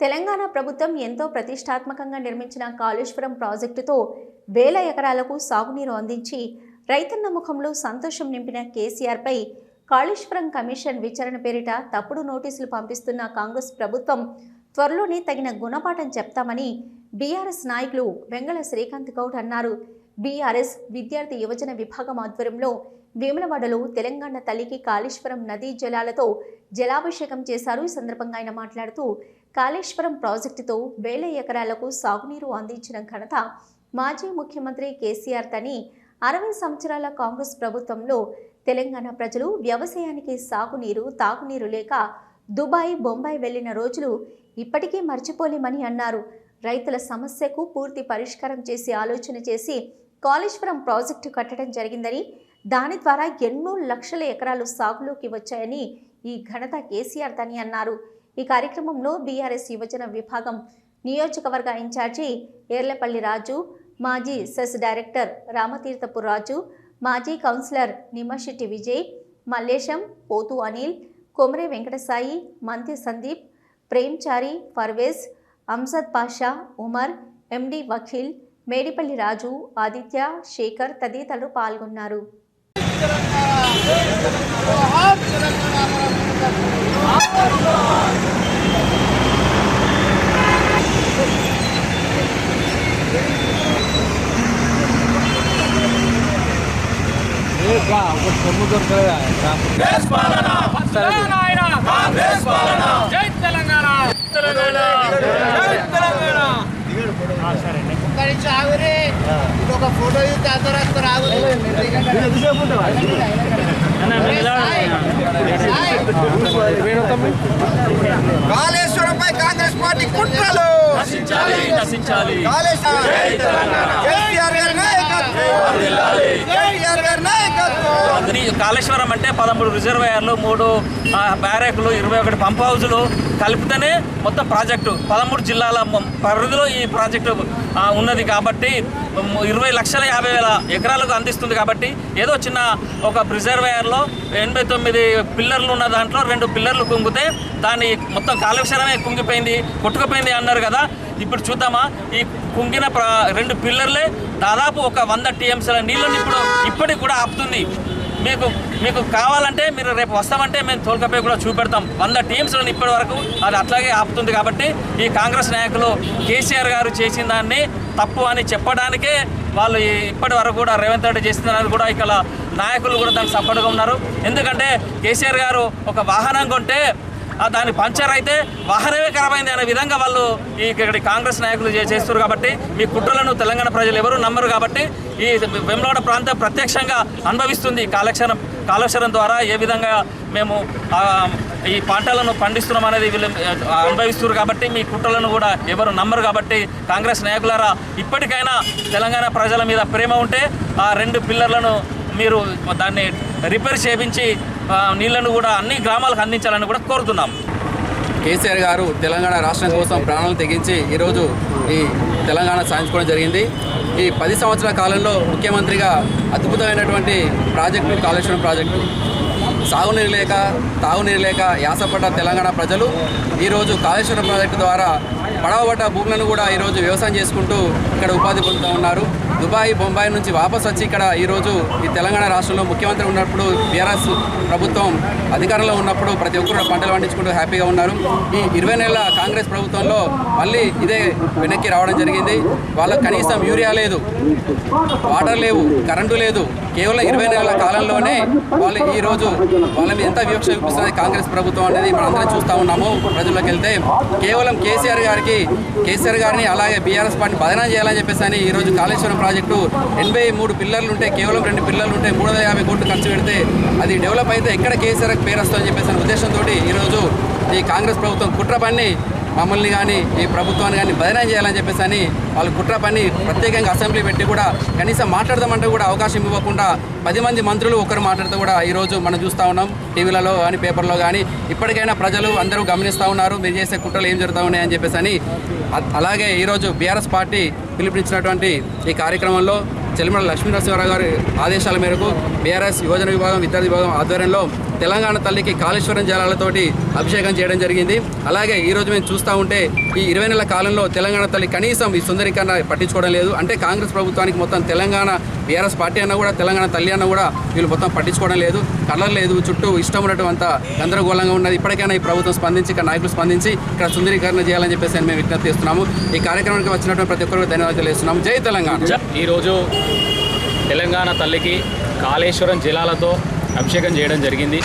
తెలంగాణ ప్రభుత్వం ఎంతో ప్రతిష్టాత్మకంగా నిర్మించిన కాళేశ్వరం ప్రాజెక్టుతో వేల ఎకరాలకు సాగునీరు అందించి రైతన్న ముఖంలో సంతోషం నింపిన కేసీఆర్పై కాళేశ్వరం కమిషన్ విచారణ పేరిట తప్పుడు నోటీసులు పంపిస్తున్న కాంగ్రెస్ ప్రభుత్వం త్వరలోనే తగిన గుణపాఠం చెప్తామని బీఆర్ఎస్ నాయకులు వెంగళ శ్రీకాంత్ గౌడ్ అన్నారు. బీఆర్ఎస్ విద్యార్థి యువజన విభాగం ఆధ్వర్యంలో వేములవాడలో తెలంగాణ తల్లికి కాళేశ్వరం నదీ జలాలతో జలాభిషేకం చేశారు ఈ సందర్భంగా ఆయన మాట్లాడుతూ కాళేశ్వరం ప్రాజెక్టుతో వేల ఎకరాలకు సాగునీరు అందించిన ఘనత మాజీ ముఖ్యమంత్రి కేసీఆర్ తని అరవై సంవత్సరాల కాంగ్రెస్ ప్రభుత్వంలో తెలంగాణ ప్రజలు వ్యవసాయానికి సాగునీరు తాగునీరు లేక దుబాయ్ బొంబాయి వెళ్ళిన రోజులు ఇప్పటికీ మర్చిపోలేమని అన్నారు. రైతుల సమస్యకు పూర్తి పరిష్కారం చేసి ఆలోచన చేసి కాళేశ్వరం ప్రాజెక్టు కట్టడం జరిగిందని దాని ద్వారా ఎన్నో లక్షల ఎకరాలు సాగులోకి వచ్చాయని ఈ ఘనత కేసీఆర్ తని అన్నారు. ఈ కార్యక్రమంలో బీఆర్ఎస్ యువజన విభాగం నియోజకవర్గ ఇన్ఛార్జి ఏర్లపల్లి రాజు మాజీ సెస్ డైరెక్టర్ రామతీర్థపు రాజు మాజీ కౌన్సిలర్ నిమ్మశెట్టి విజయ్ మల్లేశం పోతు అనిల్ కొమరే వెంకటసాయి మంతి సందీప్ ప్రేమ్చారి పర్వేజ్ అంసద్ పాషా ఉమర్ ఎండి వకీల్ మేడిపల్లి రాజు ఆదిత్య శేఖర్ తదితరులు పాల్గొన్నారు. జై తెలంగాణ తెలంగాణ జై తెలంగాణ ఒక ఫోటో తీస్తే అందరూ ఆగురి కాళేశ్వరంపై కాంగ్రెస్ పార్టీ కుట్రలు. కాళేశ్వరం. అంటే పదమూడు రిజర్వాయర్లు మూడు బ్యారేకులు ఇరవై ఒకటి పంప్ హౌజులు కలిపితేనే మొత్తం ప్రాజెక్టు పదమూడు జిల్లాల పరిధిలో ఈ ప్రాజెక్టు ఉన్నది కాబట్టి ఇరవై లక్షల యాభై వేల ఎకరాలకు అందిస్తుంది కాబట్టి ఏదో చిన్న ఒక ప్రిజర్వేయర్లో ఎనభై తొమ్మిది పిల్లర్లు ఉన్న దాంట్లో రెండు పిల్లర్లు కుంగితే దాని మొత్తం కాళేశ్వరమే కుంగిపోయింది కొట్టుకుపోయింది అన్నారు కదా. ఇప్పుడు చూద్దామా ఈ కుంగిన రెండు పిల్లర్లే దాదాపు ఒక వంద టీఎంసీల నీళ్ళని ఇప్పుడు ఇప్పటికి కూడా ఆపుతుంది. మీకు మీకు కావాలంటే మీరు రేపు వస్తామంటే మేము తోలుకపోయి కూడా చూపెడతాం. వంద టీమ్స్లో ఇప్పటి వరకు అది అట్లాగే ఆపుతుంది కాబట్టి ఈ కాంగ్రెస్ నాయకులు కేసీఆర్ గారు చేసిన దాన్ని తప్పు అని చెప్పడానికే వాళ్ళు ఇప్పటి వరకు కూడా రేవంత్ రెడ్డి చేస్తున్నారు కూడా ఇక్కడ నాయకులు కూడా దానికి సపోర్ట్గా ఉన్నారు. ఎందుకంటే కేసీఆర్ గారు ఒక వాహనం కొంటే దాని పంచర్ అయితే వాహనమే ఖరాబ్ అయింది అనే విధంగా వాళ్ళు ఈ ఇక్కడి కాంగ్రెస్ నాయకులు చే- చేస్తారు కాబట్టి మీ కుట్రలను తెలంగాణ ప్రజలు ఎవరు నమ్మరు కాబట్టి ఈ వెమ్లవాడ ప్రాంతం ప్రత్యక్షంగా అనుభవిస్తుంది కాలక్షరం కాలక్షరం ద్వారా ఏ విధంగా మేము ఈ పంటలను పండిస్తున్నాం అనేది వీళ్ళు అనుభవిస్తున్నారు కాబట్టి మీ కుట్రలను కూడా ఎవరు నమ్మరు కాబట్టి కాంగ్రెస్ నాయకులారా ఇప్పటికైనా తెలంగాణ ప్రజల మీద ప్రేమ ఉంటే ఆ రెండు పిల్లర్లను మీరు దాన్ని రిపేర్ చేయించి నీళ్ళను కూడా అన్ని గ్రామాలకు అందించాలని కూడా కోరుతున్నాం. కేసీఆర్ గారు తెలంగాణ రాష్ట్రం కోసం ప్రాణాలు తెగించి ఈరోజు ఈ తెలంగాణ సాధించుకోవడం జరిగింది. ఈ పది సంవత్సరాల కాలంలో ముఖ్యమంత్రిగా అద్భుతమైనటువంటి ప్రాజెక్టు కాళేశ్వరం ప్రాజెక్టు. సాగునీరు లేక తాగునీరు లేక యాసపడ్డ తెలంగాణ ప్రజలు ఈరోజు కాళేశ్వరం ప్రాజెక్టు ద్వారా పడవబడ్డ భూములను కూడా ఈరోజు వ్యవసాయం చేసుకుంటూ ఇక్కడ ఉపాధి పొందుతూ ఉన్నారు. దుబాయ్ బొంబాయి నుంచి వాపస్ వచ్చి ఇక్కడ ఈరోజు ఈ తెలంగాణ రాష్ట్రంలో ముఖ్యమంత్రి ఉన్నప్పుడు బీఆర్ఎస్ ప్రభుత్వం అధికారంలో ఉన్నప్పుడు ప్రతి ఒక్కరు పంటలు పండించుకుంటూ హ్యాపీగా ఉన్నారు. ఈ ఇరవై నెలల కాంగ్రెస్ ప్రభుత్వంలో మళ్ళీ ఇదే వెనక్కి రావడం జరిగింది. వాళ్ళకి కనీసం యూరియా లేదు వాటర్ లేవు కరెంటు లేదు. కేవలం ఇరవై నెలల కాలంలోనే వాళ్ళు ఈ రోజు వాళ్ళ మీద ఎంత వివక్ష చూపిస్తున్నది కాంగ్రెస్ ప్రభుత్వం అనేది మనందరం చూస్తూ ఉన్నాము. ప్రజల్లోకి వెళ్తే కేవలం కేసీఆర్ గారికి కేసీఆర్ గారిని అలాగే బీఆర్ఎస్ పార్టీ బదనాం చేయాలని చెప్పేసి అని ఈ రోజు కాళేశ్వరం ప్రాజెక్టు ఎనభై మూడు పిల్లర్లు ఉంటే కేవలం రెండు పిల్లర్లు ఉంటే మూడు వందల యాభై కోట్లు ఖర్చు పెడితే అది డెవలప్ అయితే ఎక్కడ కేసీఆర్ పేరు వస్తుందని చెప్పేసి ఉద్దేశంతో ఈరోజు ఈ కాంగ్రెస్ ప్రభుత్వం కుట్ర మమ్మల్ని కానీ ఈ ప్రభుత్వాన్ని కానీ బదనాయం చేయాలని చెప్పేసి అని వాళ్ళు కుట్ర పని ప్రత్యేకంగా అసెంబ్లీ పెట్టి కూడా కనీసం మాట్లాడదామంటే కూడా అవకాశం ఇవ్వకుండా పది మంది మంత్రులు ఒకరు మాట్లాడుతూ కూడా ఈరోజు మనం చూస్తూ ఉన్నాం. టీవీలలో కానీ పేపర్లో కానీ ఇప్పటికైనా ప్రజలు అందరూ గమనిస్తూ ఉన్నారు. మీరు చేసే కుట్రలు ఏం జరుగుతూ ఉన్నాయని చెప్పేసి అని. అలాగే ఈరోజు బీఆర్ఎస్ పార్టీ పిలుపునిచ్చినటువంటి ఈ కార్యక్రమంలో చెల్లిమల లక్ష్మీనరసింహారావు గారి ఆదేశాల మేరకు బీఆర్ఎస్ యువజన విభాగం విద్యార్థి విభాగం ఆధ్వర్యంలో తెలంగాణ తల్లికి కాళేశ్వరం జలాలతోటి అభిషేకం చేయడం జరిగింది. అలాగే ఈరోజు మేము చూస్తూ ఉంటే ఈ ఇరవై నెలల కాలంలో తెలంగాణ తల్లి కనీసం ఈ సుందరీకరణ పట్టించుకోవడం లేదు. అంటే కాంగ్రెస్ ప్రభుత్వానికి మొత్తం తెలంగాణ బీఆర్ఎస్ పార్టీ అన్న కూడా తెలంగాణ తల్లి అన్న కూడా వీళ్ళు మొత్తం పట్టించుకోవడం లేదు. కలర్ లేదు చుట్టూ ఇష్టం ఉన్నటువంటి గందరగోళంగా ఉన్నది. ఇప్పటికైనా ఈ ప్రభుత్వం స్పందించి ఇక్కడ నాయకులు స్పందించి ఇక్కడ సుందరీకరణ చేయాలని చెప్పేసి మేము విజ్ఞప్తి చేస్తున్నాము. ఈ కార్యక్రమానికి వచ్చినటువంటి ప్రతి ఒక్కరికి ధన్యవాదాలు తెలియజేస్తున్నాము. జై తెలంగాణ. ఈరోజు తెలంగాణ తల్లికి కాళేశ్వరం జిల్లాలతో అభిషేకం చేయడం జరిగింది.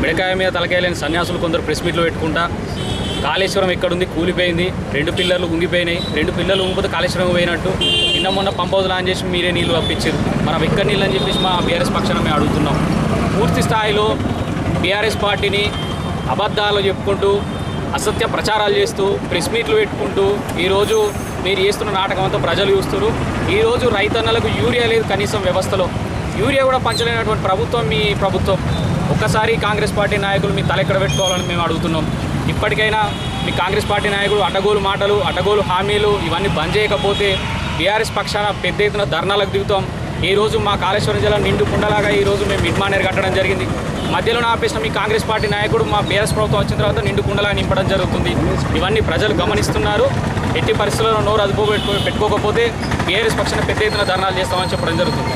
మిడకాయ మీద తలకాయలేని సన్యాసులు కొందరు ప్రెస్ మీట్లు పెట్టుకుంటా కాళేశ్వరం ఎక్కడుంది? కూలిపోయింది. రెండు పిల్లర్లు ఉంగిపోయినాయి. రెండు పిల్లలు ఉంగిపోతే కాళేశ్వరం పోయినట్టు. నిన్న మొన్న పంప్ హౌస్ ఆన్ చేసి మీరే నీళ్ళు పంపించారు. మనం ఎక్కడ నీళ్ళు అని చెప్పేసి మా బీఆర్ఎస్ పక్షాన మేము అడుగుతున్నాం. పూర్తి స్థాయిలో బీఆర్ఎస్ పార్టీని అబద్ధాలు చెప్పుకుంటూ అసత్య ప్రచారాలు చేస్తూ ప్రెస్ మీట్లు పెట్టుకుంటూ ఈరోజు మీరు చేస్తున్న నాటకం అంతా ప్రజలు చూస్తున్నారు. ఈరోజు రైతన్నలకు యూరియా లేదు కనీసం వ్యవస్థలో. యూరియా కూడా పంచలేనటువంటి ప్రభుత్వం మీ ప్రభుత్వం. ఒక్కసారి కాంగ్రెస్ పార్టీ నాయకులు మీ తలెక్కడ పెట్టుకోవాలని మేము అడుగుతున్నాం. ఇప్పటికైనా మీ కాంగ్రెస్ పార్టీ నాయకులు అడ్డగోలు మాటలు అడ్డగోలు హామీలు ఇవన్నీ బంద్ చేయకపోతే బీఆర్ఎస్ పక్షాన పెద్ద ఎత్తున ధర్నాలకు దిగుతాం. ఈ రోజు మా కాళేశ్వరం జిల్లా నిండు కుండలాగా ఈరోజు మేము మిడ్మానేర్ కట్టడం జరిగింది. మధ్యలో ఆపేసిన మీ కాంగ్రెస్ పార్టీ నాయకుడు మా బీఆర్ఎస్ ప్రభుత్వం వచ్చిన తర్వాత నిండు కుండలా నింపడం జరుగుతుంది. ఇవన్నీ ప్రజలు గమనిస్తున్నారు. ఎట్టి పరిస్థితుల్లో నోరు అదుపు పెట్టుకోకపోతే బీఆర్ఎస్ పక్షాన పెద్ద ఎత్తున ధర్నాలు చేస్తామని చెప్పడం జరుగుతుంది.